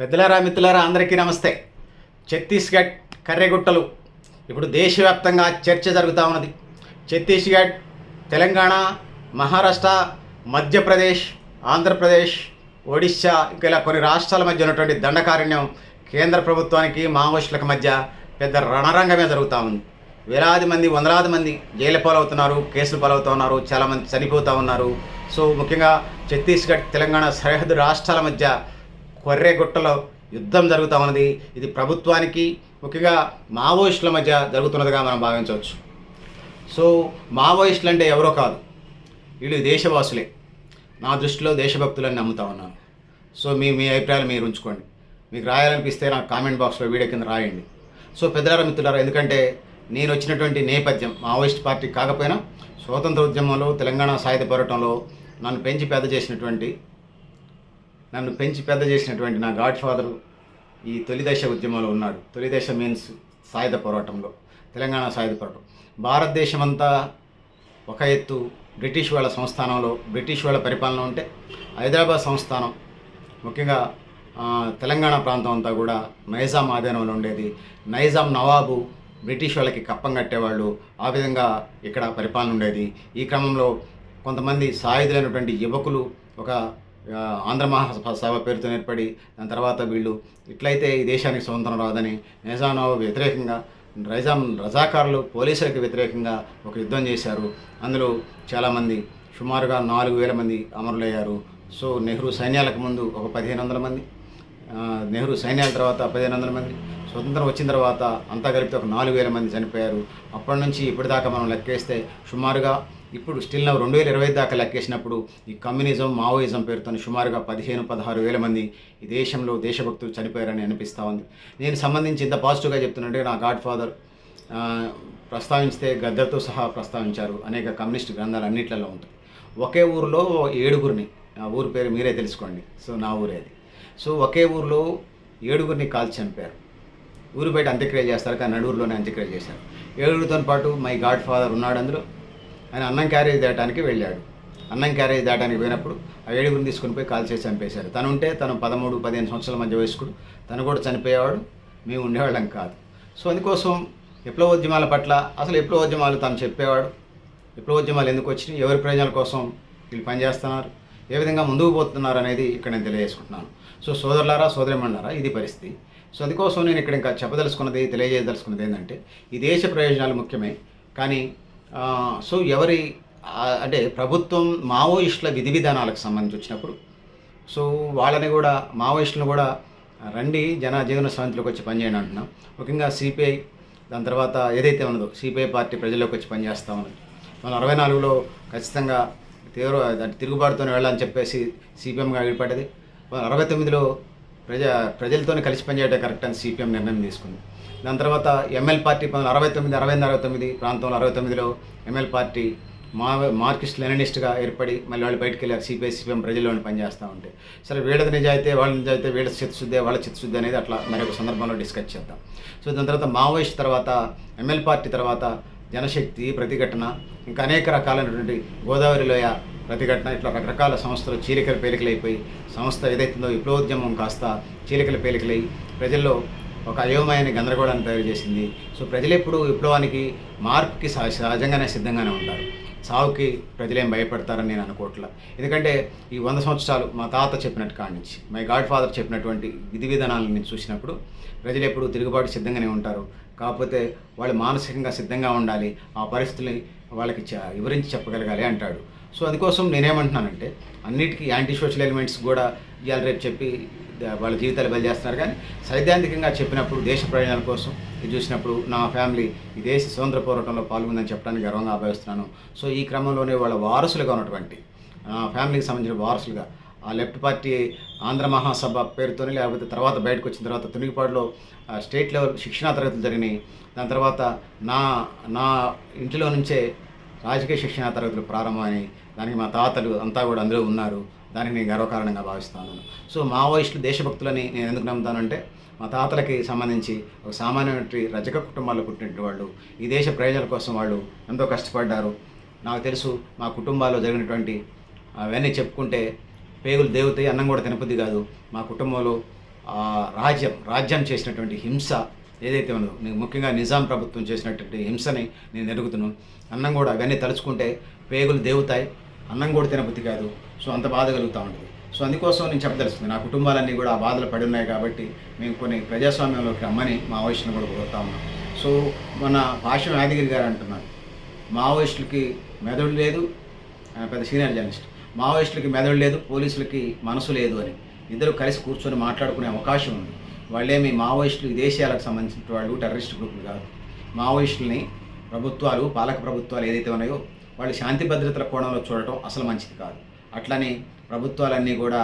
పెద్దలారా మిత్రులారా అందరికీ నమస్తే. ఛత్తీస్గఢ్ కర్రెగుట్టలు. ఇప్పుడు దేశవ్యాప్తంగా చర్చ జరుగుతూ ఉన్నది. ఛత్తీస్గఢ్ తెలంగాణ మహారాష్ట్ర మధ్యప్రదేశ్ ఆంధ్రప్రదేశ్ ఒడిశా ఇంకా ఇలా కొన్ని రాష్ట్రాల మధ్య ఉన్నటువంటి దండకారణ్యం కేంద్ర ప్రభుత్వానికి మావోయిస్టులకు మధ్య పెద్ద రణరంగమే జరుగుతూ ఉంది. వేలాది మంది వందలాది మంది జైలు పాలవుతున్నారు కేసులు పాలవుతూ ఉన్నారు చాలామంది చనిపోతూ ఉన్నారు. సో ముఖ్యంగా ఛత్తీస్గఢ్ తెలంగాణ సరిహద్దు రాష్ట్రాల మధ్య కొర్రెగుట్టలో యుద్ధం జరుగుతూ ఉన్నది. ఇది ప్రభుత్వానికి ముఖ్యంగా మావోయిస్టుల మధ్య జరుగుతున్నదిగా మనం భావించవచ్చు. సో మావోయిస్టులు అంటే ఎవరో కాదు. వీళ్ళు దేశవాసులే. నా దృష్టిలో దేశభక్తులని నమ్ముతా ఉన్నాను. సో మీ మీ అభిప్రాయాలు మీరు ఉంచుకోండి. మీకు రాయాలనిపిస్తే నాకు కామెంట్ బాక్స్లో వీడియో కింద రాయండి. సో పెద్దలారా మిత్రులారా ఎందుకంటే నేను వచ్చినటువంటి నేపథ్యం మావోయిస్ట్ పార్టీ కాకపోయినా స్వాతంత్ర ఉద్యమంలో తెలంగాణ సాయుధ పోరాటంలో నన్ను పెంచి పెద్ద చేసినటువంటి నన్ను పెంచి పెద్ద చేసినటువంటి నా గాడ్ ఫాదరు ఈ తొలిదశ ఉద్యమంలో ఉన్నాడు. తొలిదశ మీన్స్ సాయుధ పోరాటంలో తెలంగాణ సాయుధ పోరాటం. భారతదేశం అంతా ఒక ఎత్తు బ్రిటిష్ వాళ్ళ సంస్థానంలో బ్రిటిష్ వాళ్ళ పరిపాలన ఉంటే హైదరాబాద్ సంస్థానం ముఖ్యంగా తెలంగాణ ప్రాంతం అంతా కూడా నైజాం ఆధీనంలో ఉండేది. నైజాం నవాబు బ్రిటిష్ వాళ్ళకి కప్పం కట్టేవాళ్ళు. ఆ విధంగా ఇక్కడ పరిపాలన ఉండేది. ఈ క్రమంలో కొంతమంది సాయుధులైనటువంటి యువకులు ఒక ఆంధ్ర మహాసభ పేరుతో ఏర్పడి దాని తర్వాత వీళ్ళు ఇట్లయితే ఈ దేశానికి స్వతంత్రం రాదని నిజామాబాద్ వ్యతిరేకంగా రైజాం రజాకారులు పోలీసులకు వ్యతిరేకంగా ఒక యుద్ధం చేశారు. అందులో చాలామంది సుమారుగా నాలుగు వేల మంది అమరులయ్యారు. సో నెహ్రూ సైన్యాలకు ముందు ఒక పదిహేను వందల మంది నెహ్రూ సైన్యాల తర్వాత పదిహేను వందల మంది స్వతంత్రం వచ్చిన తర్వాత అంతా కలిపితే ఒక నాలుగు వేల మంది చనిపోయారు. అప్పటి నుంచి ఇప్పటిదాకా మనం లెక్కేస్తే సుమారుగా ఇప్పుడు స్టిల్ నవ్వు రెండు వేల ఇరవై దాకా లెక్కేసినప్పుడు ఈ కమ్యూనిజం మావోయిజం పేరుతో సుమారుగా పదిహేను పదహారు వేల మంది ఈ దేశంలో దేశభక్తులు చనిపోయారని అనిపిస్తూ ఉంది. నేను సంబంధించి ఇంత పాజిటివ్గా చెప్తున్నట్టే నా గాడ్ ఫాదర్ ప్రస్తావించితే గద్దర్తో సహా ప్రస్తావించారు అనేక కమ్యూనిస్ట్ గ్రంథాలు అన్నిట్లలో ఉంటాయి ఒకే ఊరిలో ఏడుగురిని ఆ ఊరి పేరు మీరే తెలుసుకోండి. సో నా ఊరే అది. సో ఒకే ఊరిలో ఏడుగురిని కాల్చి చంపారు. ఊరు బయట అంత్యక్రియ చేస్తారు కానీ నడువురులోనే అంత్యక్రియ చేశారు. ఏడుగురితో పాటు మై గాడ్ ఫాదర్ ఉన్నాడు అందులో. ఆయన అన్నం క్యారేజ్ దాటానికి వెళ్ళాడు. అన్నం క్యారేజ్ దాటానికి పోయినప్పుడు ఆ ఏడుగురిని తీసుకుని పోయి కాల్ చేసి చంపేశారు. తను ఉంటే తను పదమూడు పదిహేను సంవత్సరాల మధ్య వయస్కుడు. తను కూడా చనిపోయేవాడు. మేము ఉండేవాళ్ళం కాదు. సో అందుకోసం విప్లవోద్యమాల పట్ల అసలు విప్లవోద్యమాలు తను చెప్పేవాడు. విప్లవోద్యమాలు ఎందుకు వచ్చినాయి? ఎవరి ప్రయోజనాల కోసం వీళ్ళు పనిచేస్తున్నారు? ఏ విధంగా ముందుకు పోతున్నారు అనేది ఇక్కడ నేను తెలియజేసుకుంటున్నాను. సో సోదరులారా సోదరిమణులారా ఇది పరిస్థితి. సో అందుకోసం నేను ఇక్కడ ఇంకా చెప్పదలుచుకున్నది తెలియజేయదలుచుకున్నది ఏంటంటే ఈ దేశ ప్రయోజనాలు ముఖ్యమే. కానీ సో ఎవరి అంటే ప్రభుత్వం మావోయిస్టుల విధి విధానాలకు సంబంధించి వచ్చినప్పుడు సో వాళ్ళని కూడా మావోయిస్టులను కూడా రండి జన జీవన స్వాతంత్రంలోకి వచ్చి పనిచేయండి అంటున్నాం. ముఖ్యంగా సిపిఐ దాని తర్వాత ఏదైతే ఉన్నదో సిపిఐ పార్టీ ప్రజల్లోకి వచ్చి పనిచేస్తూ ఉన్నది మన అరవై నాలుగులో ఖచ్చితంగా తీవ్ర అంటే తిరుగుబాటుతోనే వెళ్ళాలని చెప్పేసి సిపిఎంగా ఏర్పడ్డది అరవై తొమ్మిదిలో ప్రజ ప్రజలతోనే కలిసి పనిచేయడం కరెక్ట్ అని సిపిఎం నిర్ణయం తీసుకుంది. దాని తర్వాత ఎంఎల్ పార్టీ పంతొమ్మిది అరవై తొమ్మిది అరవై అరవై తొమ్మిది ప్రాంతంలో అరవై తొమ్మిదిలో ఎంఎల్ పార్టీ మా మార్కిస్ట్ లెనినిస్ట్గా ఏర్పడి మళ్ళీ వాళ్ళు బయటికి వెళ్ళారు. సిపిఐ సిపిఎం ప్రజల్లోని పనిచేస్తూ ఉంటే. సరే వీళ్ళది నిజాయితే వాళ్ళ నిజాయితే వీళ్ళ చిత్తశుద్ధి వాళ్ళ చిత్తశుద్ధి అనేది అట్లా మరొక సందర్భంలో డిస్కస్ చేద్దాం. సో దాని తర్వాత మావోయిస్ట్ తర్వాత ఎంఎల్ పార్టీ తర్వాత జనశక్తి ప్రతిఘటన ఇంకా అనేక రకాలైనటువంటి గోదావరి లోయ ప్రతిఘటన ఇట్లా రకరకాల సంస్థలు చీలికల పేలికలైపోయి సంస్థ ఏదైతుందో విప్లవోద్యమం కాస్త చీలికల పేలికలై ప్రజల్లో ఒక అయోమయాన్ని గందరగోళాన్ని తయారు చేసింది. సో ప్రజలు ఎప్పుడు విప్లవానికి మార్పుకి సహ- సహజంగానే సిద్ధంగానే ఉంటారు. సావుకి ప్రజలేం భయపడతారని నేను అనుకోవట్లా. ఎందుకంటే ఈ వంద సంవత్సరాలు మా తాత చెప్పినట్టు కాడి నుంచి మై గాడ్ ఫాదర్ చెప్పినటువంటి విధి విధానాలను నేను చూసినప్పుడు ప్రజలు ఎప్పుడు తిరుగుబాటు సిద్ధంగానే ఉంటారు. కాకపోతే వాళ్ళు మానసికంగా సిద్ధంగా ఉండాలి. ఆ పరిస్థితుల్ని వాళ్ళకి చ- వివరించి చెప్పగలగాలి అంటాడు. సో అందుకోసం నేనేమంటున్నానంటే అన్నిటికీ యాంటీ సోషల్ ఎలిమెంట్స్ కూడా ఇవాళ రేపు చెప్పి వాళ్ళ జీవితాలు బలిచేస్తున్నారు కానీ సైద్ధాంతికంగా చెప్పినప్పుడు దేశ ప్రయోజనాల కోసం ఇది చూసినప్పుడు నా ఫ్యామిలీ ఈ దేశ స్వతంత్ర పోరాటంలో పాల్గొందని చెప్పడానికి గర్వంగా భావిస్తున్నాను. సో ఈ క్రమంలోనే వాళ్ళ వారసులుగా ఉన్నటువంటి నా ఫ్యామిలీకి సంబంధించిన వారసులుగా ఆ లెఫ్ట్ పార్టీ ఆంధ్ర మహాసభ పేరుతోని లేకపోతే తర్వాత బయటకు వచ్చిన తర్వాత తునిగిపాడులో స్టేట్ లెవెల్ శిక్షణా తరగతులు జరిగినాయి. దాని తర్వాత నా నా ఇంటిలో నుంచే రాజకీయ శిక్షణా తరగతులు ప్రారంభమని దానికి మా తాతలు అంతా కూడా అందులో ఉన్నారు. దానికి నేను గర్వకారణంగా భావిస్తాను. సో మావోయిస్టులు దేశభక్తులని నేను ఎందుకు నమ్ముతానంటే మా తాతలకి సంబంధించి ఒక సామాన్యమైన రజక కుటుంబాల్లో పుట్టినటువంటి వాళ్ళు ఈ దేశ ప్రయోజనాల కోసం వాళ్ళు ఎంతో కష్టపడ్డారు. నాకు తెలుసు మా కుటుంబాల్లో జరిగినటువంటి అవన్నీ చెప్పుకుంటే పేగులు దేవుతాయి అన్నం కూడా తినపతి కాదు. మా కుటుంబంలో రాజ్యం రాజ్యం చేసినటువంటి హింస ఏదైతే ఉందో నేను ముఖ్యంగా నిజాం ప్రభుత్వం చేసినటువంటి హింసని నేను ఎరుగుతున్నాను అన్నం కూడా అవన్నీ తలుచుకుంటే పేగులు దేవుతాయి అన్నం కూడా తినబుద్ధి కాదు. సో అంత బాధ కలుగుతూ ఉంటుంది. సో అందుకోసం నేను చెప్పదలుస్తుంది నా కుటుంబాలన్నీ కూడా ఆ బాధలు పడి ఉన్నాయి కాబట్టి మేము కొన్ని ప్రజాస్వామ్యంలోకి రమ్మని మావోయిస్టులు కూడా కోరుతా ఉన్నాం. సో మన భాష యాదగిరి గారు అంటున్నారు మావోయిస్టులకి మెదడు లేదు పెద్ద సీనియర్ జర్నలిస్ట్ మావోయిస్టులకి మెదడు లేదు పోలీసులకి మనసు లేదు అని. ఇద్దరు కలిసి కూర్చొని మాట్లాడుకునే అవకాశం ఉంది. వాళ్ళేమి మావోయిస్టులు విదేశాలకు సంబంధించిన వాళ్ళు టెర్రరిస్ట్ గ్రూపులు కాదు. మావోయిస్టులని ప్రభుత్వాలు పాలక ప్రభుత్వాలు ఏదైతే ఉన్నాయో వాళ్ళు శాంతి భద్రతల కోణంలో చూడటం అసలు మంచిది కాదు. అట్లనే ప్రభుత్వాలన్నీ కూడా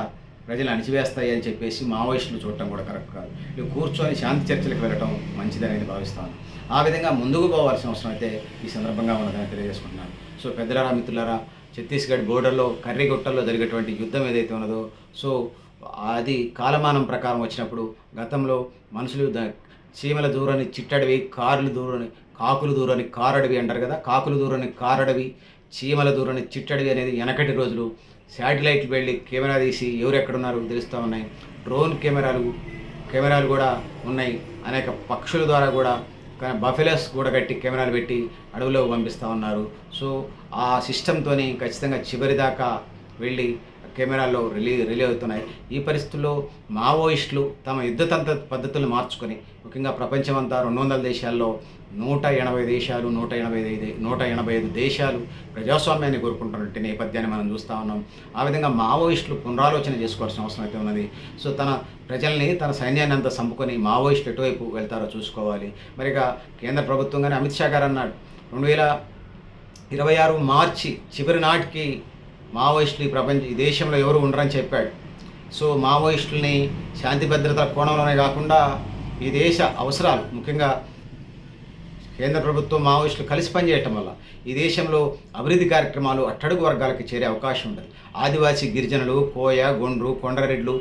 ప్రజలు అణిచివేస్తాయి అని చెప్పేసి మావోయిస్టులు చూడటం కూడా కరెక్ట్ కాదు. ఇవి కూర్చొని శాంతి చర్చలకు వెళ్ళటం మంచిదని భావిస్తాను. ఆ విధంగా ముందుకు పోవాల్సిన అవసరం అయితే ఈ సందర్భంగా ఉన్నదని తెలియజేసుకుంటున్నాను. సో పెద్దలారా మిత్రులారా ఛత్తీస్గఢ్ బోర్డర్లో కర్రీగుట్టల్లో జరిగేటువంటి యుద్ధం ఏదైతే ఉన్నదో సో అది కాలమానం ప్రకారం వచ్చినప్పుడు గతంలో మనుషులు చీమల దూరని చిట్టడవి కార్లు దూరని కాకులు దూరని కారడవి అంటారు కదా కాకులు దూరని కారడవి చీమల దూరని చిట్టడవి అనేది వెనకటి రోజులు శాటిలైట్లు వెళ్ళి కెమెరా తీసి ఎవరెక్కడున్నారు తెలుస్తూ ఉన్నాయి. డ్రోన్ కెమెరాలు కెమెరాలు కూడా ఉన్నాయి. అనేక పక్షుల ద్వారా కూడా కానీ కూడా కట్టి కెమెరాలు పెట్టి అడవిలో పంపిస్తూ ఉన్నారు. సో ఆ సిస్టంతోని ఖచ్చితంగా చివరి దాకా వెళ్ళి కెమెరాల్లో రిలీ రిలీ అవుతున్నాయి. ఈ పరిస్థితుల్లో మావోయిస్టులు తమ యుద్ధతంత్ర పద్ధతులను మార్చుకొని ముఖ్యంగా ప్రపంచమంతా రెండు వందల దేశాల్లో నూట ఎనభై దేశాలు నూట ఎనభై ఐదు నూట ఎనభై ఐదు దేశాలు ప్రజాస్వామ్యాన్ని కోరుకుంటున్నట్టు నేపథ్యాన్ని మనం చూస్తూ ఉన్నాం. ఆ విధంగా మావోయిస్టులు పునరాలోచన చేసుకోవాల్సిన అవసరం అయితే ఉన్నది. సో తన ప్రజల్ని తన సైన్యాన్ని అంతా చంపుకొని మావోయిస్టులు ఎటువైపు వెళ్తారో చూసుకోవాలి. మరిగా కేంద్ర ప్రభుత్వం కానీ అమిత్ షా గారు అన్నాడు రెండు వేల ఇరవై ఆరు మార్చి చివరి నాటికి మావోయిస్టులు ఈ ప్రపంచ ఈ దేశంలో ఎవరు ఉండరని చెప్పాడు. సో మావోయిస్టుల్ని శాంతి భద్రతల కోణంలోనే కాకుండా ఈ దేశ అవసరాలు ముఖ్యంగా కేంద్ర ప్రభుత్వం మావోయిస్టులు కలిసి పనిచేయటం వల్ల ఈ దేశంలో అభివృద్ధి కార్యక్రమాలు అట్టడుగు వర్గాలకు చేరే అవకాశం ఉంటుంది ఆదివాసీ గిరిజనులు కోయ గొండ్రు కొండరెడ్లు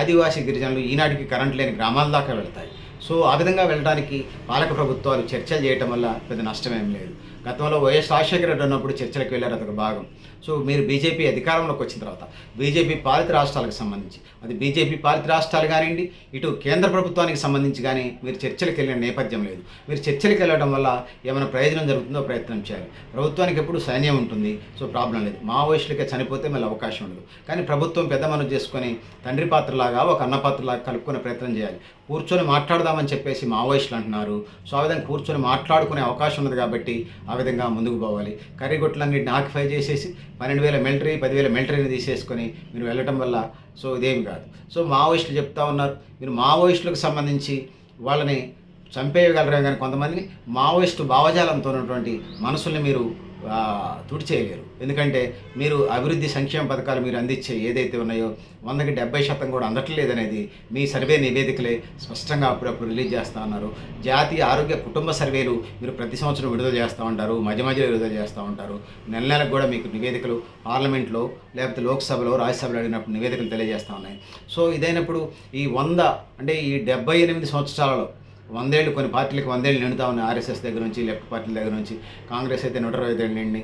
ఆదివాసీ గిరిజనులు ఈనాటికి కరెంట్ లేని గ్రామాల దాకా వెళ్తాయి. సో ఆ విధంగా వెళ్ళడానికి పాలక ప్రభుత్వాలు చర్చలు చేయటం వల్ల పెద్ద నష్టమేం లేదు. గతంలో వైఎస్ రాజశేఖర రెడ్డి ఉన్నప్పుడు చర్చలకు వెళ్ళారు అదొక భాగం. సో మీరు బీజేపీ అధికారంలోకి వచ్చిన తర్వాత బీజేపీ పాలిత రాష్ట్రాలకు సంబంధించి అది బీజేపీ పాలిత రాష్ట్రాలు కానివ్వండి ఇటు కేంద్ర ప్రభుత్వానికి సంబంధించి కానీ మీరు చర్చలకు వెళ్ళిన నేపథ్యం లేదు. మీరు చర్చలకు వెళ్ళడం వల్ల ఏమైనా ప్రయోజనం జరుగుతుందో ప్రయత్నం చేయాలి. ప్రభుత్వానికి ఎప్పుడు సైన్యం ఉంటుంది సో ప్రాబ్లం లేదు. మావోయిస్టులకే చనిపోతే మళ్ళీ అవకాశం ఉండదు. కానీ ప్రభుత్వం పెద్ద మనసు చేసుకొని తండ్రి పాత్రలాగా ఒక అన్న పాత్రలాగా కలుపుకునే ప్రయత్నం చేయాలి. కూర్చొని మాట్లాడదామని చెప్పేసి మావోయిస్టులు అంటున్నారు. సో ఆ విధంగా కూర్చొని మాట్లాడుకునే అవకాశం ఉన్నది కాబట్టి ఆ విధంగా ముందుకు పోవాలి. కర్రీగొట్లన్నింటిని ఆక్యుపై చేసేసి పన్నెండు వేల మిలిటరీ పదివేల మిలిటరీని తీసేసుకొని మీరు వెళ్ళటం వల్ల సో ఇదేమి కాదు. సో మావోయిస్టులు చెప్తా ఉన్నారు. మీరు మావోయిస్టులకు సంబంధించి వాళ్ళని చంపేయగలరే కానీ కొంతమందిని మావోయిస్టు భావజాలంతో ఉన్నటువంటి మనసుల్ని మీరు తుడిచేయలేరు ఎందుకంటే మీరు అభివృద్ధి సంక్షేమ పథకాలు మీరు అందించే ఏదైతే ఉన్నాయో వందకి డెబ్బై శాతం కూడా అందట్లేదనేది మీ సర్వే నివేదికలే స్పష్టంగా అప్పుడప్పుడు రిలీజ్ చేస్తూ ఉన్నారు. జాతీయ ఆరోగ్య కుటుంబ సర్వేలు మీరు ప్రతి సంవత్సరం విడుదల చేస్తూ ఉంటారు. మధ్య మధ్యలో విడుదల చేస్తూ ఉంటారు. నెల నెలకు కూడా మీకు నివేదికలు పార్లమెంట్లో లేకపోతే లోక్సభలో రాజ్యసభలో అడిగినప్పుడు నివేదికలు తెలియజేస్తూ ఉన్నాయి. సో ఇదైనప్పుడు ఈ వంద అంటే ఈ డెబ్బై ఎనిమిది సంవత్సరాలలో వందేళ్ళు కొన్ని పార్టీలకు వందేళ్ళు నిండుతా ఉన్నాయి. ఆర్ఎస్ఎస్ దగ్గర నుంచి లెఫ్ట్ పార్టీల దగ్గర నుంచి. కాంగ్రెస్ అయితే నూట ఇరవై ఐదు నిండి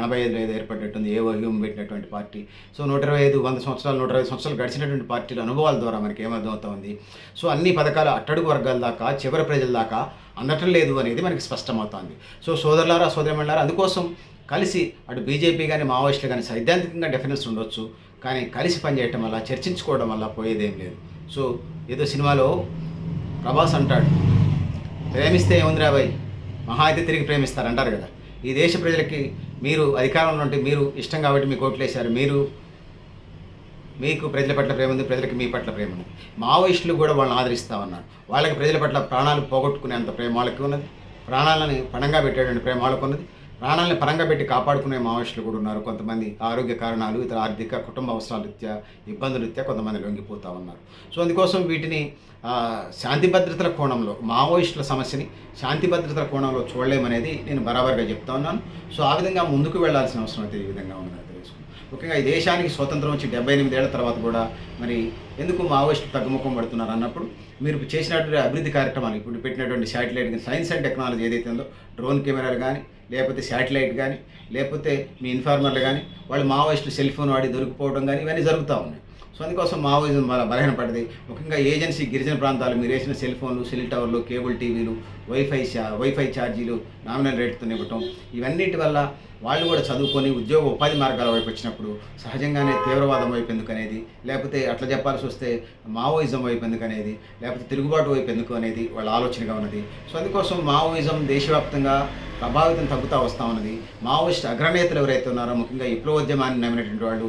ఎనభై ఐదులో ఏదో ఏర్పడినట్టుంది ఏవో హ్యూమ్ పెట్టినటువంటి పార్టీ. సో నూట ఇరవై ఐదు వంద సంవత్సరాలు నూట ఇరవై సంవత్సరాలు గడిచినటువంటి పార్టీల అనుభవాల ద్వారా మనకి ఏమర్థమవుతా ఉంది. సో అన్ని పథకాలు అట్టడుగు వర్గాల దాకా చివరి ప్రజల దాకా అందటం లేదు అనేది మనకి స్పష్టమవుతోంది సో సోదరులారా సోదరమణారా అందుకోసం కలిసి అటు బీజేపీ కానీ మావోయిస్టులు కానీ సైద్ధాంతికంగా డిఫరెన్స్ ఉండొచ్చు. కానీ కలిసి పనిచేయటం వల్ల చర్చించుకోవడం వల్ల పోయేదేం లేదు. సో ఏదో సినిమాలో ప్రభాస్ అంటాడు ప్రేమిస్తే ఏముందిరా బాయ్ మహా అయితే తిరిగి ప్రేమిస్తారు అంటారు కదా. ఈ దేశ ప్రజలకి మీరు అధికారంలో ఉంటే మీరు ఇష్టం కాబట్టి మీకు ఓట్లేశారు మీరు మీకు ప్రజల పట్ల ప్రేమ ఉంది ప్రజలకు మీ పట్ల ప్రేమ ఉంది. మావోయిస్టులు కూడా వాళ్ళని ఆదరిస్తా ఉన్నారు వాళ్ళకి ప్రజల పట్ల ప్రాణాలు పోగొట్టుకునేంత ప్రేమ వాళ్ళకి ఉన్నది. ప్రాణాలని పణంగా పెట్టేటువంటి ప్రేమ వాళ్ళకు ఉన్నది. ప్రాణాలను పరంగా పెట్టి కాపాడుకునే మావోయిస్టులు కూడా ఉన్నారు. కొంతమంది ఆరోగ్య కారణాలు ఇతర ఆర్థిక కుటుంబ అవసరాల రీత్యా ఇబ్బందుల రీత్యా కొంతమంది లొంగిపోతూ ఉన్నారు. సో అందుకోసం వీటిని శాంతి భద్రతల కోణంలో మావోయిస్టుల సమస్యని శాంతి భద్రతల కోణంలో చూడలేమనేది నేను బరాబర్గా చెప్తా ఉన్నాను. సో ఆ విధంగా ముందుకు వెళ్ళాల్సిన అవసరం అయితే ఈ విధంగా ఉందని తెలుసుకున్నాను ముఖ్యంగా ఈ దేశానికి స్వతంత్రం వచ్చి డెబ్బై ఎనిమిదేళ్ళ తర్వాత కూడా మరి ఎందుకు మావోయిస్టులు తగ్గుముఖం పడుతున్నారు అన్నప్పుడు మీరు చేసినటువంటి అభివృద్ధి కార్యక్రమాలు ఇప్పుడు పెట్టినటువంటి శాటిలైట్ సైన్స్ అండ్ టెక్నాలజీ ఏదైతే ఉందో డ్రోన్ కెమెరాలు కానీ లేకపోతే శాటిలైట్ కానీ లేకపోతే మీ ఇన్ఫార్మర్లు కానీ వాళ్ళు మావోయిస్టులు సెల్ ఫోన్ వాడి దొరికిపోవడం కానీ ఇవన్నీ జరుగుతూ ఉన్నాయి. సో అందుకోసం మావోయిజం బల బలహీనపడింది ముఖ్యంగా ఏజెన్సీ గిరిజన ప్రాంతాలు మీరు వేసిన సెల్ ఫోన్లు సెల్ టవర్లు కేబుల్ టీవీలు వైఫై వైఫై ఛార్జీలు నామినల్ రేట్తో ఇవ్వటం ఇవన్నిటి వల్ల వాళ్ళు కూడా చదువుకొని ఉద్యోగ ఉపాధి మార్గాల వైపు వచ్చినప్పుడు సహజంగానే తీవ్రవాదం వైపు ఎందుకు అనేది లేకపోతే అట్లా చెప్పాల్సి వస్తే మావోయిజం వైపు ఎందుకు అనేది లేకపోతే తిరుగుబాటు వైపు ఎందుకు అనేది వాళ్ళ ఆలోచనగా ఉన్నది. సో అందుకోసం మావోయిజం దేశవ్యాప్తంగా ప్రభావితం తగ్గుతూ వస్తూ ఉన్నది మావోయిస్ట్ అగ్రనేతలు ఎవరైతే ఉన్నారో ముఖ్యంగా విప్లవోద్యమాన్ని నమ్మినటువంటి వాళ్ళు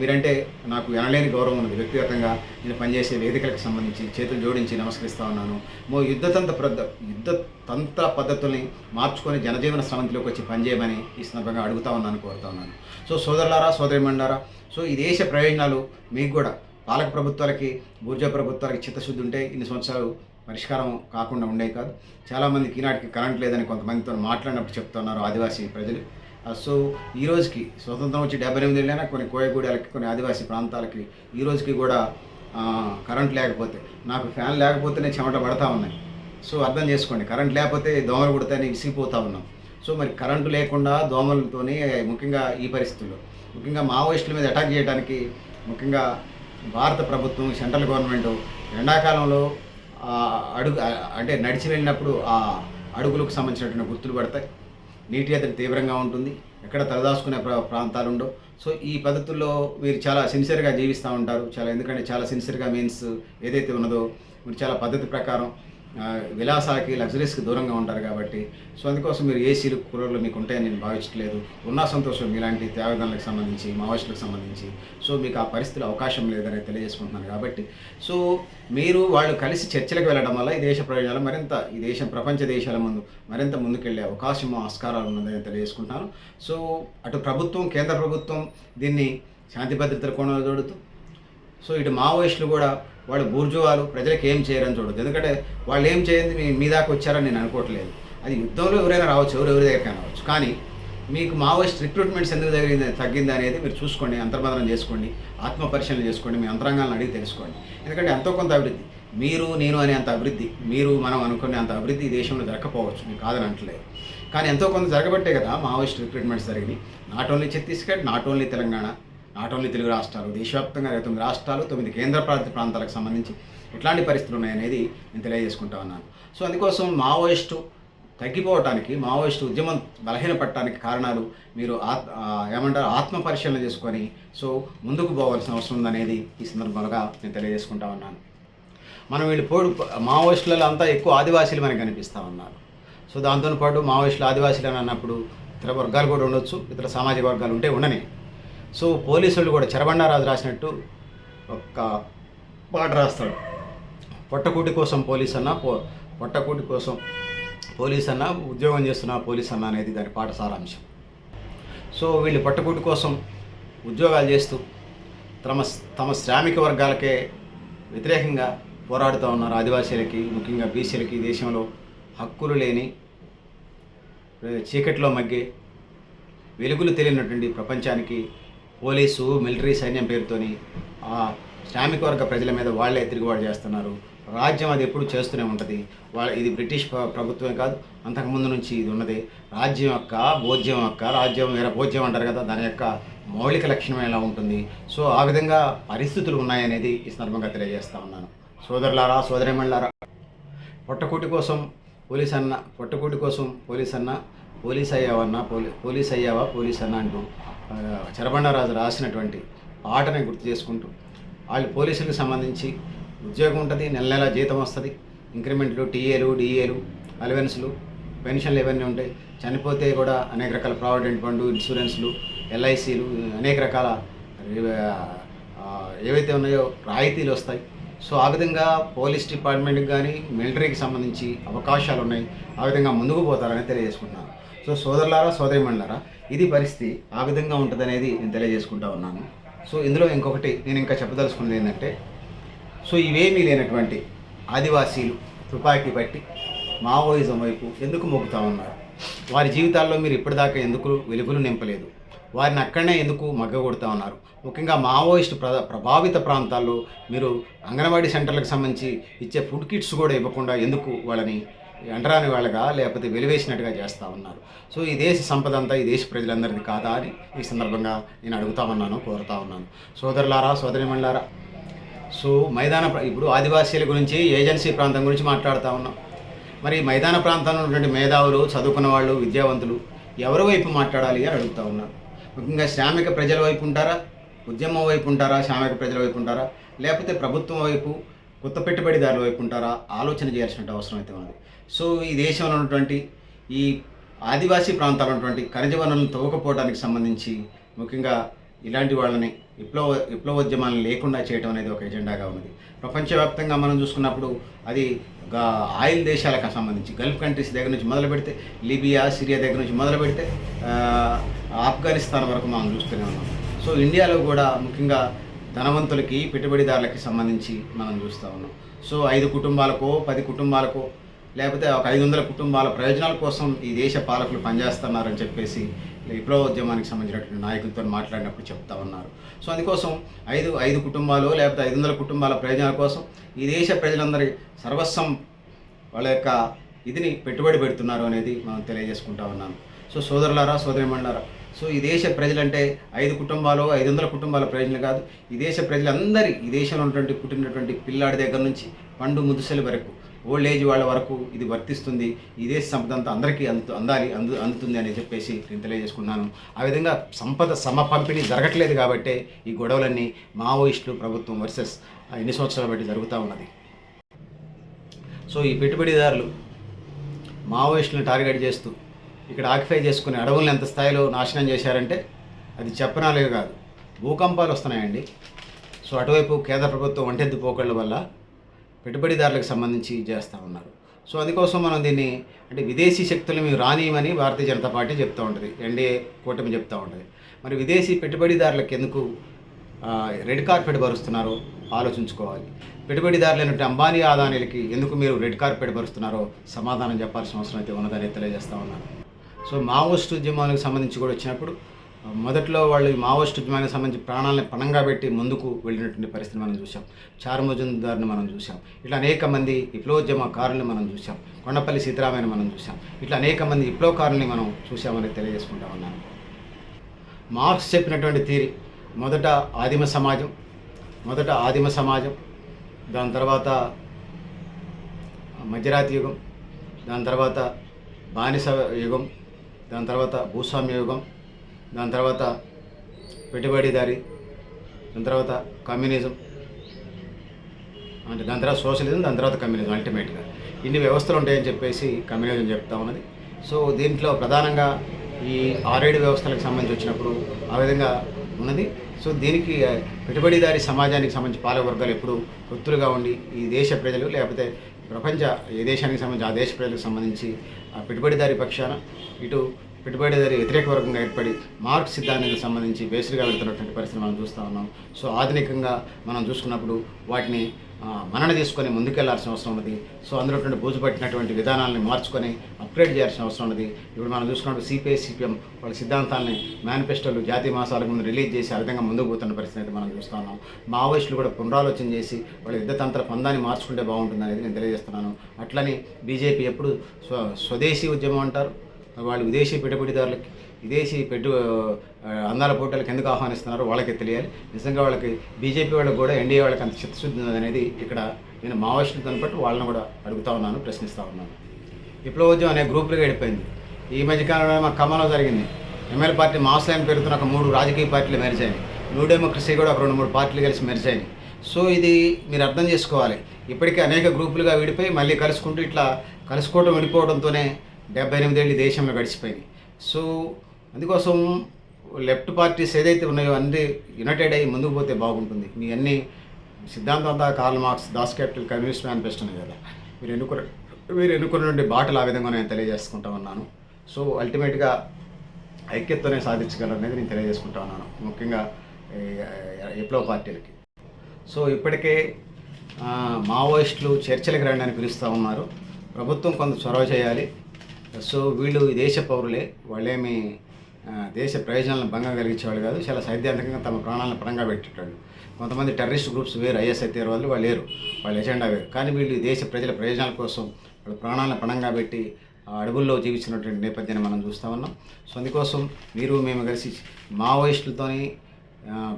మీరంటే నాకు ఎనలేని గౌరవం ఉన్నది. వ్యక్తిగతంగా నేను పనిచేసే వేదికలకు సంబంధించి చేతులు జోడించి నమస్కరిస్తూ ఉన్నాను. మో యుద్ధతంత్ర ప్రద యుద్ధ తంత్ర పద్ధతుల్ని మార్చుకొని జనజీవన స్రవంతిలోకి వచ్చి పనిచేయమని ఈ సందర్భంగా అడుగుతా ఉన్నాను కోరుతా ఉన్నాను. సో సోదరులారా సోదరిమండారా సో ఈ దేశ ప్రయోజనాలు మీకు కూడా పాలక ప్రభుత్వాలకి బూర్జా ప్రభుత్వాలకి చిత్తశుద్ధి ఉంటే ఇన్ని సంవత్సరాలు పరిష్కారం కాకుండా ఉండేవి కాదు. చాలామందికి ఈనాటికి కరెంట్ లేదని కొంతమందితో మాట్లాడినప్పుడు చెప్తున్నారు ఆదివాసీ ప్రజలు. సో ఈ రోజుకి స్వతంత్రం వచ్చి డెబ్బై ఎనిమిది ఏళ్ళైనా కొన్ని కోయగూడలకి కొన్ని ఆదివాసీ ప్రాంతాలకి ఈ రోజుకి కూడా కరెంట్ లేకపోతే నాకు ఫ్యాన్ లేకపోతేనే చెమట పడతా ఉన్నాయి. సో అర్థం చేసుకోండి. కరెంట్ లేకపోతే దోమలు కుడితేనే విసిగిపోతూ ఉన్నాం. సో మరి కరెంటు లేకుండా దోమలతోనే ముఖ్యంగా ఈ పరిస్థితుల్లో ముఖ్యంగా మావోయిస్టుల మీద అటాక్ చేయడానికి ముఖ్యంగా భారత ప్రభుత్వం సెంట్రల్ గవర్నమెంట్ ఎండాకాలంలో అడుగు అంటే నడిచి వెళ్ళినప్పుడు ఆ అడుగులకు సంబంధించినటువంటి గుర్తులు పడతాయి. నీటి ఎద్దడి తీవ్రంగా ఉంటుంది. ఎక్కడ తలదాచుకునే ప్రా ప్రాంతాలు ఉండవు సో ఈ పద్ధతుల్లో మీరు చాలా సిన్సియర్గా జీవిస్తూ ఉంటారు. చాలా ఎందుకంటే చాలా సిన్సియర్గా మీన్స్ ఏదైతే ఉన్నదో మీరు చాలా పద్ధతి ప్రకారం ఆ, విలాసాలకి లగ్జరీస్కి దూరంగా ఉంటారు కాబట్టి. సో అందుకోసం మీరు ఏసీలు కూలర్లు మీకు ఉంటాయని నేను భావించట్లేదు. ఉన్న సంతోషం ఇలాంటి త్యాగదానులకు సంబంధించి మావోయిస్టులకు సంబంధించి. సో మీకు ఆ పరిస్థితులు అవకాశం లేదని తెలియజేసుకుంటున్నాను కాబట్టి. సో మీరు వాళ్ళు కలిసి చర్చలకు వెళ్ళడం వల్ల ఈ దేశ ప్రయోజనాలు మరింత ఈ దేశం ప్రపంచ దేశాల ముందు మరింత ముందుకెళ్ళే అవకాశం ఆస్కారాలు ఉన్నదని తెలియజేసుకుంటున్నాను. సో అటు ప్రభుత్వం కేంద్ర ప్రభుత్వం దీన్ని శాంతి భద్రతల కోణంలో చూడుతూ సో ఇటు మావోయిస్టులు కూడా వాళ్ళు బూర్జువాలు ప్రజలకు ఏం చేయరని చూడదు ఎందుకంటే వాళ్ళు ఏం చేయండి మీ మీ దాకా వచ్చారని నేను అనుకోవట్లేదు. అది యుద్ధంలో ఎవరైనా రావచ్చు ఎవరు ఎవరి దగ్గరైనా రావచ్చు. కానీ మీకు మావోయిస్ట్ రిక్రూట్మెంట్స్ ఎందుకు జరిగింది తగ్గింది అనేది మీరు చూసుకోండి అంతర్మదనం చేసుకోండి ఆత్మ పరిశీలన చేసుకోండి మీ అంతరంగాలను అడిగి తెలుసుకోండి. ఎందుకంటే ఎంతో కొంత అభివృద్ధి. మీరు నేను అనే అంత అభివృద్ధి మీరు మనం అనుకునే అంత అభివృద్ధి దేశంలో జరగకపోవచ్చు మీకు కాదని అంటలేదు కానీ ఎంతో కొంత జరగబట్టే కదా మావోయిస్ట్ రిక్రూట్మెంట్స్ జరిగినాయి. Not only Chhattisgarh not only Telangana not only Telugu రాష్ట్రాలు దేశవ్యాప్తంగా ఇరవై తొమ్మిది రాష్ట్రాలు తొమ్మిది కేంద్ర ప్రాంత ప్రాంతాలకు సంబంధించి ఎట్లాంటి పరిస్థితులు ఉన్నాయనేది నేను తెలియజేసుకుంటా ఉన్నాను. సో అందుకోసం మావోయిస్టు తగ్గిపోవటానికి మావోయిస్టు ఉద్యమం బలహీనపడటానికి కారణాలు మీరు ఆత్ ఏమంటారు ఆత్మ పరిశీలన చేసుకొని సో ముందుకు పోవాల్సిన అవసరం ఉందనేది ఈ సందర్భంగా నేను తెలియజేసుకుంటా ఉన్నాను. మనం వీళ్ళు పోడు మావోయిస్టులలో అంతా ఎక్కువ ఆదివాసీలు మనకు కనిపిస్తూ ఉన్నారు. సో దాంతో పాటు మావోయిస్టులు ఆదివాసీలు అని అన్నప్పుడు ఇతర వర్గాలు కూడా ఉండొచ్చు ఇతర సామాజిక వర్గాలు ఉంటే ఉండని. సో పోలీసులు కూడా చరబండారాజు రాసినట్టు ఒక పాట రాస్తాడు. పొట్టకూటి కోసం పోలీస్ అన్న పో పొట్టకూటి కోసం పోలీస్ అన్న ఉద్యోగం చేస్తున్న పోలీస్ అన్న అనేది దాని పాట సారాంశం. సో వీళ్ళు పొట్టకూటి కోసం ఉద్యోగాలు చేస్తూ తమ తమ శ్రామిక వర్గాలకే వ్యతిరేకంగా పోరాడుతూ ఉన్నారు. ఆదివాసీలకి ముఖ్యంగా బీసీలకి దేశంలో హక్కులు లేని చీకట్లో మగ్గే వెలుగులు తెలియనటువంటి ప్రపంచానికి పోలీసు మిలిటరీ సైన్యం పేరుతోని ఆ శ్రామిక వర్గ ప్రజల మీద వాళ్ళే తిరుగుబాటు చేస్తున్నారు. రాజ్యం అది ఎప్పుడు చేస్తూనే ఉంటుంది. వాళ్ళ ఇది బ్రిటిష్ ప్రభుత్వమే కాదు అంతకుముందు నుంచి ఇది ఉన్నది. రాజ్యం యొక్క భోజ్యం యొక్క రాజ్యం వేరే భోజ్యం అంటారు కదా దాని యొక్క మౌలిక లక్షణం ఎలా ఉంటుంది? సో ఆ విధంగా పరిస్థితులు ఉన్నాయనేది ఈ సందర్భంగా తెలియజేస్తా ఉన్నాను. సోదరులారా సోదరిమణులారా పొట్టకూటి కోసం పోలీస్ అన్న పొట్టకూటి కోసం పోలీస్ అన్న పోలీస్ అయ్యావన్నా పోలీ పోలీస్ అయ్యావా పోలీస్ అన్న అంటూ చెరబండరాజు రాసినటువంటి ఆటని గుర్తు చేసుకుంటూ వాళ్ళు పోలీసులకు సంబంధించి ఉద్యోగం ఉంటుంది నెల నెల జీతం వస్తుంది ఇంక్రిమెంట్లు టీఏలు డిఏలు అలవెన్స్లు పెన్షన్లు ఇవన్నీ ఉంటాయి. చనిపోతే కూడా అనేక రకాల ప్రావిడెంట్ ఫండ్ ఇన్సూరెన్స్లు ఎల్ఐసీలు అనేక రకాల ఏవైతే ఉన్నాయో రాయితీలు వస్తాయి. సో ఆ విధంగా పోలీస్ డిపార్ట్మెంట్కి కానీ మిలిటరీకి సంబంధించి అవకాశాలు ఉన్నాయి. ఆ విధంగా ముందుకు పోతారని తెలియజేసుకుంటున్నాను. సో సోదరులారా సోదరిమణులారా ఇది పరిస్థితి ఆ విధంగా ఉంటుందనేది నేను తెలియజేసుకుంటా ఉన్నాను. సో ఇందులో ఇంకొకటి నేను ఇంకా చెప్పదలుచుకున్నది ఏంటంటే సో ఇవేమీ లేనటువంటి ఆదివాసీలు తుపాకీ పట్టి మావోయిజం వైపు ఎందుకు మొక్కుతా ఉన్నారు? వారి జీవితాల్లో మీరు ఇప్పటిదాకా ఎందుకు వెలుగులు నింపలేదు? వారిని అక్కడనే ఎందుకు మగ్గగొడుతూ ఉన్నారు? ముఖ్యంగా మావోయిస్ట్ ప్ర ప్రభావిత ప్రాంతాల్లో మీరు అంగన్వాడీ సెంటర్లకు సంబంధించి ఇచ్చే ఫుడ్ కిట్స్ కూడా ఇవ్వకుండా ఎందుకు వాళ్ళని ఎంటరాని వాళ్ళగా లేకపోతే వెలివేసినట్టుగా చేస్తూ ఉన్నారు. సో ఈ దేశ సంపద అంతా ఈ దేశ ప్రజలందరిది కాదా అని ఈ సందర్భంగా నేను అడుగుతా ఉన్నాను కోరుతా ఉన్నాను. సోదరులారా సోదరిమణులారా సో మైదాన ప్ర- ఇప్పుడు ఆదివాసీల గురించి ఏజెన్సీ ప్రాంతం గురించి మాట్లాడుతూ ఉన్నాం. మరి మైదాన ప్రాంతంలో ఉన్నటువంటి మేధావులు చదువుకున్న వాళ్ళు విద్యావంతులు ఎవరి వైపు మాట్లాడాలి అని అడుగుతా ఉన్నారు ముఖ్యంగా శ్రామిక ప్రజల వైపు ఉంటారా? ఉద్యమం వైపు ఉంటారా? శ్రామిక ప్రజల వైపు ఉంటారా? లేకపోతే ప్రభుత్వం వైపు కొత్త పెట్టుబడిదారుల వైపు ఉంటారా? ఆలోచన చేయాల్సిన అవసరం అయితే ఉన్నది. సో ఈ దేశంలో ఉన్నటువంటి ఈ ఆదివాసీ ప్రాంతాల ఉన్నటువంటి ఖనిజ వనరులను తవ్వకపోవడానికి సంబంధించి ముఖ్యంగా ఇలాంటి వాళ్ళని విప్లవ విప్లవోద్యమాలను లేకుండా చేయడం అనేది ఒక ఎజెండాగా ఉన్నది. ప్రపంచవ్యాప్తంగా మనం చూసుకున్నప్పుడు అది గా ఆయిల్ దేశాలకు సంబంధించి గల్ఫ్ కంట్రీస్ దగ్గర నుంచి మొదలు పెడితే లిబియా సిరియా దగ్గర నుంచి మొదలు పెడితే ఆఫ్ఘనిస్తాన్ వరకు మనం చూస్తూనే ఉన్నాం. సో ఇండియాలో కూడా ముఖ్యంగా ధనవంతులకి పెట్టుబడిదారులకి సంబంధించి మనం చూస్తూ ఉన్నాం. సో ఐదు కుటుంబాలకో పది కుటుంబాలకో లేకపోతే ఒక ఐదు వందల కుటుంబాల ప్రయోజనాల కోసం ఈ దేశ పాలకులు పనిచేస్తున్నారని చెప్పేసి విప్లవోద్యమానికి సంబంధించినటువంటి నాయకులతో మాట్లాడినప్పుడు చెప్తా ఉన్నారు. సో అందుకోసం ఐదు ఐదు కుటుంబాలు లేకపోతే ఐదు వందల కుటుంబాల ప్రయోజనాల కోసం ఈ దేశ ప్రజలందరి సర్వస్వం వాళ్ళ యొక్క ఇదిని పెట్టుబడి పెడుతున్నారు అనేది మనం తెలియజేసుకుంటా ఉన్నాం సో సోదరులారా సోదరిమణులారా సో ఈ దేశ ప్రజలంటే ఐదు కుటుంబాలు ఐదు వందల కుటుంబాల ప్రయోజనం కాదు. ఈ దేశ ప్రజలందరి ఈ దేశంలో ఉన్నటువంటి పుట్టినటువంటి పిల్లాడి దగ్గర నుంచి పండు ముదుసలి వరకు ఓల్డ్ ఏజ్ వాళ్ళ వరకు ఇది వర్తిస్తుంది. ఇదే దేశ సంపద అందరికీ అందు అందాలి అందు అందుతుంది అని చెప్పేసి నేను తెలియజేసుకున్నాను. ఆ విధంగా సంపద సమ పంపిణీ జరగట్లేదు కాబట్టే ఈ గొడవలన్నీ మావోయిస్టులు ప్రభుత్వం వర్సెస్ ఎన్ని సంవత్సరాలు బట్టి జరుగుతూ ఉన్నది. సో ఈ పెట్టుబడిదారులు మావోయిస్టులను టార్గెట్ చేస్తూ ఇక్కడ ఆక్యుపై చేసుకునే అడవులను ఎంత స్థాయిలో నాశనం చేశారంటే అది చెప్పనాలే కాదు. భూకంపాలు వస్తున్నాయండి. సో అటువైపు కేంద్ర ప్రభుత్వం వంటెద్దు పోకళ్ళ వల్ల పెట్టుబడిదారులకు సంబంధించి చేస్తూ ఉన్నారు. సో అందుకోసం మనం దీన్ని అంటే విదేశీ శక్తులు మేము రానియమని భారతీయ జనతా పార్టీ చెప్తూ ఉంటుంది. ఎన్డీఏ కూటమి చెప్తూ ఉంటుంది. మరి విదేశీ పెట్టుబడిదారులకు ఎందుకు రెడ్ కార్పెట్ పరుస్తున్నారో ఆలోచించుకోవాలి. పెట్టుబడిదారులైనటువంటి అంబానీ ఆదానీలకి ఎందుకు మీరు రెడ్ కార్పెట్ పరుస్తున్నారో సమాధానం చెప్పాల్సిన అవసరం అయితే ఉన్నదని తెలియజేస్తూ ఉన్నాను. సో మావోస్ట్ ఉద్యమానికి సంబంధించి కూడా వచ్చినప్పుడు మొదట్లో వాళ్ళు మావోయిస్ట్ ఉద్యమానికి సంబంధించి ప్రాణాలను పణంగా పెట్టి ముందుకు వెళ్ళినటువంటి పరిస్థితి మనం చూసాం చారుమజుందార్ని మనం చూసాం ఇట్లా అనేక మంది విప్లవోద్యమకారుల్ని మనం చూసాం కొండపల్లి సీతారామయ్యని మనం చూసాం ఇట్లా అనేక మంది విప్లవకారుల్ని మనం చూసామని తెలియజేసుకుంటా ఉన్నాను. మార్క్స్ చెప్పినటువంటి థీరీ మొదట ఆదిమ సమాజం మొదట ఆదిమ సమాజం దాని తర్వాత మధ్యరాతి యుగం దాని తర్వాత బానిస యుగం దాని తర్వాత భూస్వామ్య యుగం దాని తర్వాత పెట్టుబడిదారి దాని తర్వాత కమ్యూనిజం అంటే దాని తర్వాత సోషలిజం దాని తర్వాత కమ్యూనిజం అల్టిమేట్గా. ఇన్ని వ్యవస్థలు ఉంటాయని చెప్పేసి కమ్యూనిజం చెప్తా ఉన్నది. సో దీంట్లో ప్రధానంగా ఈ ఆరేడు వ్యవస్థలకు సంబంధించి వచ్చినప్పుడు ఆ విధంగా ఉన్నది. సో దీనికి పెట్టుబడిదారి సమాజానికి సంబంధించి పాలకవర్గాలు ఎప్పుడు వృత్తులుగా ఉండి ఈ దేశ ప్రజలు లేకపోతే ప్రపంచ ఏ దేశానికి సంబంధించి ఆ దేశ ప్రజలకు సంబంధించి ఆ పెట్టుబడిదారి పక్షాన ఇటు పెట్టుబడిదారి వ్యతిరేక వర్గంగా ఏర్పడి మార్క్స్ సిద్ధాంతానికి సంబంధించి బేస్డ్గా వెళ్తున్నటువంటి పరిస్థితి మనం చూస్తూ ఉన్నాం. సో ఆధునికంగా మనం చూసుకున్నప్పుడు వాటిని మనన తీసుకొని ముందుకెళ్ళాల్సిన అవసరం ఉన్నది. సో అందులో ఉన్నటువంటి బూజు పట్టినటువంటి విధానాలను మార్చుకొని అప్గ్రేడ్ చేయాల్సిన అవసరం ఉన్నది. ఇప్పుడు మనం చూసుకున్నప్పుడు సిపిఐ సిపిఎం వాళ్ళ సిద్ధాంతాలని మేనిఫెస్టోలు జాతీయ మాసాలకు ముందు రిలీజ్ చేసి ఆ విధంగా ముందుకు పోతున్న పరిస్థితి అయితే మనం చూస్తూ ఉన్నాం. మావోయిస్టులు కూడా పునరాలోచన చేసి వాళ్ళ యుద్ధతంత్ర పందాన్ని మార్చుకుంటే బాగుంటుంది అనేది నేను తెలియజేస్తున్నాను. అట్లని బీజేపీ ఎప్పుడు స్వ స్వదేశీ ఉద్యమం అంటారు? వాళ్ళు విదేశీ పెట్టుబడిదారులకి విదేశీ పెట్టు అందాల పోటీలకు ఎందుకు ఆహ్వానిస్తున్నారో వాళ్ళకి తెలియాలి. నిజంగా వాళ్ళకి బీజేపీ వాళ్ళకి కూడా ఎన్డీఏ వాళ్ళకి అంత చిత్తశుద్ధి అనేది ఇక్కడ నేను మావోయిస్టులతో బట్టి వాళ్ళని కూడా అడుగుతా ఉన్నాను ప్రశ్నిస్తూ ఉన్నాను. విప్లవోద్యమం అనే గ్రూపులుగా వెళ్ళిపోయింది. ఈ మధ్యకాలంలో మా ఖమ్మంలో జరిగింది. ఎమ్మెల్యే పార్టీ మాస్లైన్ పేరుతో ఒక మూడు రాజకీయ పార్టీలు మెరిచాయి న్యూ డెమోక్రసీ కూడా ఒక రెండు మూడు పార్టీలు కలిసి మెరిచాయి సో ఇది మీరు అర్థం చేసుకోవాలి. ఇప్పటికే అనేక గ్రూపులుగా విడిపోయి మళ్ళీ కలుసుకుంటూ ఇట్లా కలుసుకోవడం విడిపోవడంతోనే డెబ్బై ఎనిమిదేళ్ళు దేశంలో గడిచిపోయినాయి సో అందుకోసం లెఫ్ట్ పార్టీస్ ఏదైతే ఉన్నాయో అన్ని యునైటెడ్ అయ్యి ముందుకు పోతే బాగుంటుంది. మీ అన్ని సిద్ధాంతం అంతా Karl Marx Das Kapital communist మేనిఫెస్టోనే కదా. మీరు ఎన్నుకున్న మీరు ఎన్నుకున్నటువంటి బాటలు ఆ విధంగా నేను తెలియజేసుకుంటా ఉన్నాను. సో అల్టిమేట్గా ఐక్యతనే సాధించగలరు అనేది నేను తెలియజేసుకుంటా ఉన్నాను. ముఖ్యంగా ఎప్పుడో పార్టీలకి. సో ఇప్పటికే మావోయిస్టులు చర్చలకు రండి అని పిలుస్తూ ఉన్నారు. ప్రభుత్వం కొంత చొరవ చేయాలి. సో వీళ్ళు ఈ దేశ పౌరులే. వాళ్ళేమి దేశ ప్రయోజనాలను భంగం కలిగించేవాళ్ళు కాదు చాలా సైద్ధాంతికంగా తమ ప్రాణాలను పరంగా పెట్టేటోళ్ళు కొంతమంది టెర్రరిస్ట్ గ్రూప్స్ వేరు ఐఎస్ఐ తీరవాళ్ళు వాళ్ళు లేరు వాళ్ళ ఎజెండా వేరు. కానీ వీళ్ళు దేశ ప్రజల ప్రయోజనాల కోసం వాళ్ళ ప్రాణాలను పణంగా పెట్టి ఆ అడవుల్లో జీవించినటువంటి నేపథ్యాన్ని మనం చూస్తూ ఉన్నాం. సో అందుకోసం మీరు మేము కలిసి మావోయిస్టులతోని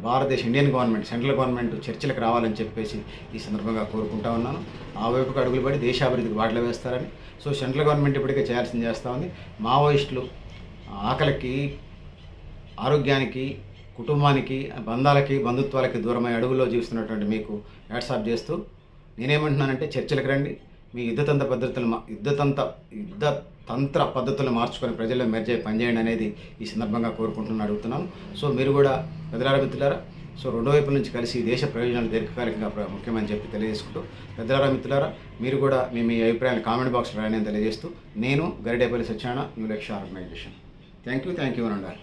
భారతదేశ ఇండియన్ గవర్నమెంట్ సెంట్రల్ గవర్నమెంట్ చర్చలకు రావాలని చెప్పేసి ఈ సందర్భంగా కోరుకుంటా ఉన్నాను. ఆ వైపుకు అడుగులు పడి దేశాభివృద్ధికి బాటలు వేస్తారని. సో సెంట్రల్ గవర్నమెంట్ ఇప్పటికే చేయాల్సింది చేస్తూ ఉంది. మావోయిస్టులు ఆకలికి ఆరోగ్యానికి కుటుంబానికి బంధాలకి బంధుత్వాలకి దూరమై అడుగుల్లో జీవిస్తున్నటువంటి మీకు వాట్సాప్ చేస్తూ నేనేమంటున్నానంటే చర్చలకు రండి. మీ యుద్ధతంత్ర పద్ధతులు మా- యుద్ధతంత్ర యుద్ధ తంత్ర పద్ధతులు మార్చుకొని ప్రజల్లో మెర్జే పనిచేయండి అనేది ఈ సందర్భంగా కోరుకుంటున్నాను అడుగుతున్నాను. సో మీరు కూడా పెద్దలారా మిత్రులారా సో రెండో వైపుల నుంచి కలిసి దేశ ప్రయోజనాలు దీర్ఘకాలికంగా ప్ర- ముఖ్యమని చెప్పి తెలియజేసుకుంటూ పెద్దలారా మిత్రులారా మీరు కూడా మీ మీ అభిప్రాయాలు కామెంట్ బాక్స్లో రాయని తెలియజేస్తూ నేను Garidepalli సత్యాన new Lakshya organisation. Thank you thank you అని ఉండాలి